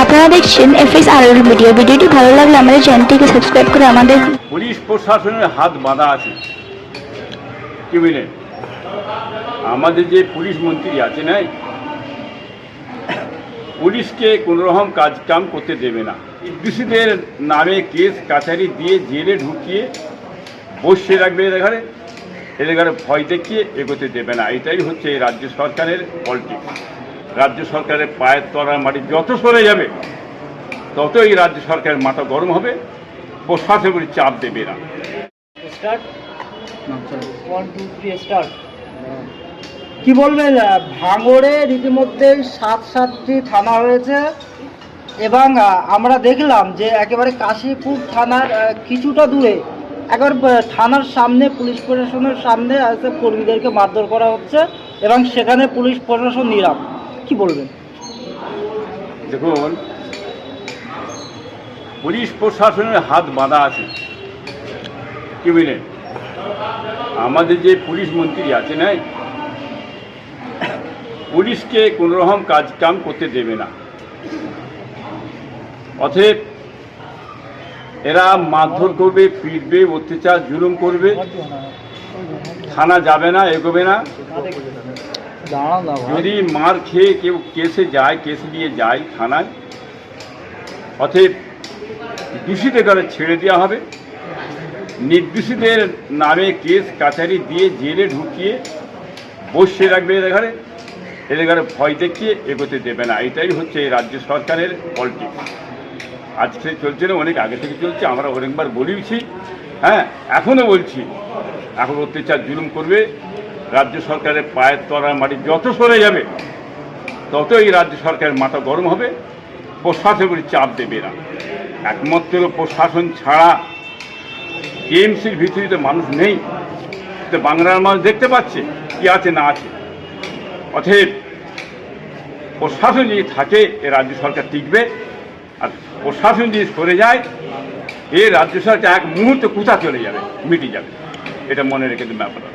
আপনারা দেখছেন এফএস আর ভিডিও ভিডিওটি ভালো লাগলে আমাদের চ্যানেলটিকে সাবস্ক্রাইব করে আমাদের পুলিশ প্রশাসনের হাত বাঁধা আছে। কি বুঝলেন আমাদের যে পুলিশ মন্ত্রী আছে নাই পুলিশকে কোনোরকম কাজ কাম করতে দেবে না। দোষীদের নামে কেস কাছারি দিয়ে জেলে ঢুকিয়ে বসিয়ে রাখবে ঘরে এদের ঘরে ভয় দেখিয়ে এগোতে দেবে না। এটাই হচ্ছে রাজ্য সরকারের পলিটিক্স রাজ্য সরকারের পায়ের তলার মাটি যত সরে যাবে তত এই রাজ্য সরকারের মাথা গরম হবে। উপরে চাপ দেবে না। কি বলবেন? ভাঙড়ে রীতিমধ্যে সাত সাতটি থানা হয়েছে এবং আমরা দেখলাম যে একেবারে কাশীপুর থানার কিছুটা দূরে একবার থানার সামনে পুলিশ প্রশাসনের সামনে আছে কর্মীদেরকে মারধর করা হচ্ছে এবং সেখানে পুলিশ প্রশাসন নিরাম কি বলবেন? দেখুন, পুলিশ প্রশাসনের হাত বাঁধা আছে। কি বুঝলেন আমাদের যে পুলিশ মন্ত্রী আছে নাই পুলিশকে কোনোরকম কাজ কাম করতে দেবে না। অতএব, এরা মারধর করবে, পিটবে, অত্যাচার জুলুম করবে। থানা যাবে না, এগোবে না। যদি মার খেয়ে কেউ কেসে যায়, কেস নিয়ে যায় থানায়, অতএব দূষিতের ঘরে ছেড়ে দেওয়া হবে। নির্দোষীদের নামে কেস কাছারি দিয়ে জেলে ঢুকিয়ে বসিয়ে রাখবে এদের ঘরে এদের ঘরে ভয় দেখিয়ে এগোতে দেবে না। এটাই হচ্ছে রাজ্য সরকারের পলিটিক্স আজকে চলছে না, অনেক আগে থেকে চলছে। আমরা অনেকবার বলেওছি হ্যাঁ এখনও বলছি। এখন অত্যাচার জুলুম করবে। রাজ্য সরকারের পায়ের তলার মাটি যত সরে যাবে তত এই রাজ্য সরকারের মাথা গরম হবে। প্রশাসনের চাপ দেবে না। একমাত্র প্রশাসন ছাড়া টিএমসির ভিতরে মানুষ নেই। তো বাংলার মানুষ দেখতে পাচ্ছে কি আছে, না আছে। অতএব প্রশাসন যদি থাকে, এ রাজ্য সরকার টিকবে। আর প্রশাসন যদি সরে যায়, এ রাজ্য সরকার এক মুহূর্তে কোথা চলে যাবে? মিটে যাবে। এটা মনে রেখে দেবে আপনারা